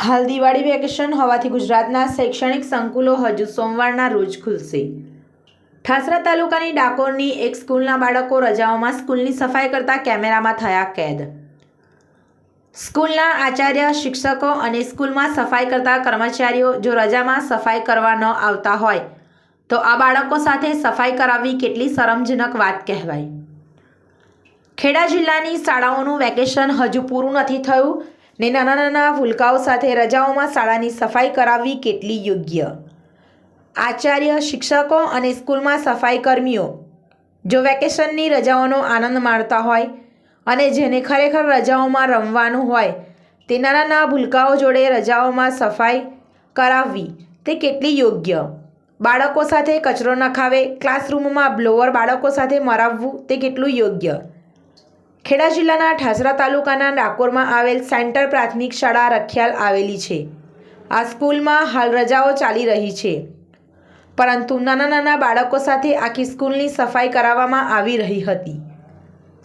હાલ દિવાળી વેકેશન હોવાથી ગુજરાતના શૈક્ષણિક સંકુલો હજુ સોમવારના રોજ ખુલશે. ઠાસરા તાલુકાની ડાકોરની એક સ્કૂલના બાળકો રજાઓમાં સ્કૂલની સફાઈ કરતા કેમેરામાં થયા કેદ. સ્કૂલના આચાર્ય, શિક્ષકો અને સ્કૂલમાં સફાઈ કરતા કર્મચારીઓ જો રજામાં સફાઈ કરવા ન આવતા હોય, તો આ બાળકો સાથે સફાઈ કરાવવી કેટલી શરમજનક વાત કહેવાય. ખેડા જિલ્લાની શાળાઓનું વેકેશન હજુ પૂરું નથી થયું. ને નાના નાના ભૂલકાઓ સાથે રજાઓમાં શાળાની સફાઈ કરાવવી કેટલી યોગ્ય? આચાર્ય, શિક્ષકો અને સ્કૂલમાં સફાઈ કર્મીઓ, જો વેકેશનની રજાઓનો આનંદ માણતા હોય અને જેને ખરેખર રજાઓમાં રમવાનું હોય, તે નાના નાના ભૂલકાઓ જોડે રજાઓમાં સફાઈ કરાવવી તે કેટલી યોગ્ય? બાળકો સાથે કચરો નખાવે, ક્લાસરૂમમાં બ્લોઅર બાળકો સાથે મરાવવું તે કેટલું યોગ્ય? ખેડા જિલ્લાના ઠાસરા તાલુકાના ડાકોરમાં આવેલ સેન્ટર પ્રાથમિક શાળા રખિયાલ આવેલી છે. આ સ્કૂલમાં હાલ રજાઓ ચાલી રહી છે. પરંતુ નાના નાના બાળકો સાથે આખી સ્કૂલની સફાઈ કરાવવામાં આવી રહી હતી.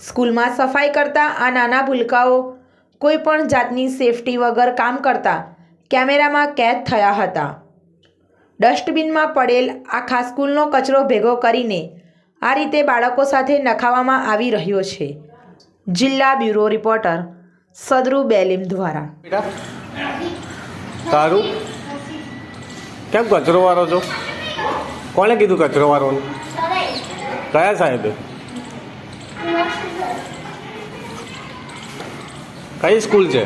સ્કૂલમાં સફાઈ કરતા આ નાના ભૂલકાઓ કોઈ પણ જાતની સેફટી વગર કામ કરતા કેમેરામાં કેદ થયા હતા. ડસ્ટબિનમાં પડેલ આખા સ્કૂલનો કચરો ભેગો કરીને આ રીતે બાળકો સાથે નખાવવામાં આવી રહ્યો છે. જિલ્લા બ્યુરો રિપોર્ટર સદરુ બેલીમ દ્વારા. તારું? કેમ કચરો વાળો છો? કોણે કીધું કચરો વાળો કયા સાહેબે? કઈ સ્કૂલ છે?